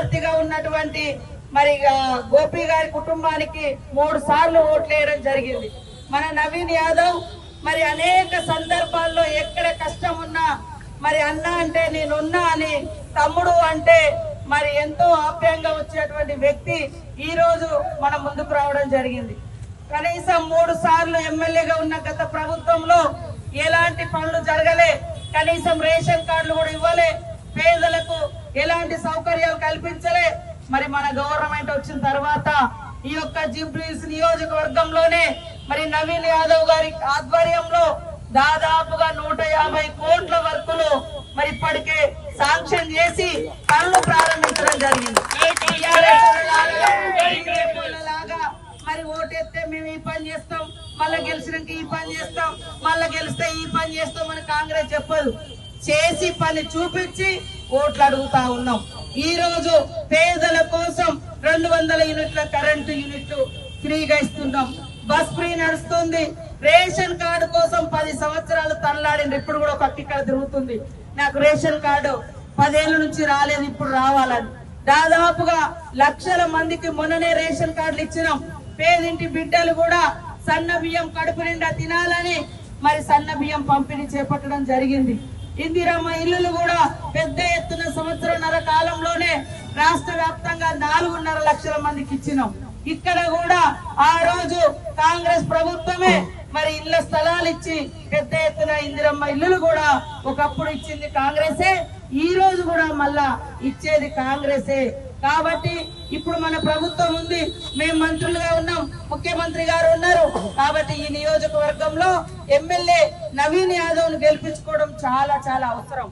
పూర్తిగా ఉన్నటువంటి మరి గోపి గారి కుటుంబానికి మూడు సార్లు ఓట్లు వేయడం జరిగింది. మన నవీన్ యాదవ్ మరి అనేక సందర్భాల్లో ఎక్కడ కష్టం ఉన్నా మరి అన్న అంటే నేనున్నా అని తమ్ముడు అంటే మరి ఎంతో ఆప్యాయంగా వచ్చేటువంటి వ్యక్తి ఈ రోజు మన ముందుకు రావడం జరిగింది. కనీసం మూడు సార్లు ఎమ్మెల్యేగా ఉన్న గత ప్రభుత్వంలో ఎలాంటి పనులు జరగలే కనీసం రేషన్ కార్డులు కూడా ఇవ్వలే పేదలకు ఎలాంటి సౌకర్యాలు కల్పించలే? మరి మన గవర్నమెంట్ వచ్చిన తర్వాత ఈ యొక్క జిబ్రీస్ నియోజకవర్గంలోనే మరి నవీన్ యాదవ్ గారి ఆధ్వర్యంలో దాదాపుగా నూట యాభై కోట్ల వర్కులు మరి ఇప్పటికే శాంక్షన్ చేసి పనులు ప్రారంభించడం జరిగింది. లాగా మరి ఓటేస్తే మేము ఈ పని చేస్తాం మళ్ళా గెలిచినాక ఈ పని చేస్తాం మళ్ళా గెలిస్తే ఈ పని చేస్తాం అని కాంగ్రెస్ చెప్పదు. చేసి పని చూపించి ఓట్లు అడుగుతా ఉన్నాం. ఈ రోజు పేదల కోసం రెండు వందల యూనిట్ల కరెంటు యూనిట్లు ఫ్రీగా ఇస్తున్నాం. బస్ ఫ్రీ నడుస్తుంది. రేషన్ కార్డు కోసం పది సంవత్సరాలు తనలాడింది ఇప్పుడు కూడా ఒక ఇక్కడ తిరుగుతుంది. నాకు రేషన్ కార్డు పదేళ్ళ నుంచి రాలేదు ఇప్పుడు రావాలని. దాదాపుగా లక్షల మందికి మొన్ననే రేషన్ కార్డులు ఇచ్చినాం. పేదింటి బిడ్డలు కూడా సన్న బియ్యం కడుపు నిండా తినాలని మరి సన్న బియ్యం పంపిణీ చేపట్టడం జరిగింది. ఇందిరమ్మ ఇల్లులు కూడా పెద్ద రాష్ట్ర వ్యాప్తంగా నాలుగున్నర లక్షల మందికి ఇచ్చినాం. ఇక్కడ కూడా ఆ రోజు కాంగ్రెస్ ప్రభుత్వమే మరి ఇళ్ళ స్థలాలు ఇచ్చి పెద్ద ఎత్తున ఇందిరమ్మ ఇల్లులు కూడా ఒకప్పుడు ఇచ్చింది కాంగ్రెసే ఈ రోజు కూడా మళ్ళా ఇచ్చేది కాంగ్రెసే. కాబట్టి ఇప్పుడు మన ప్రభుత్వం ఉంది మేము మంత్రులుగా ఉన్నాం ముఖ్యమంత్రి గారు ఉన్నారు. కాబట్టి ఈ నియోజకవర్గంలో ఎమ్మెల్యే నవీన్ యాదవ్ను గెలిపించుకోవడం చాలా చాలా అవసరం.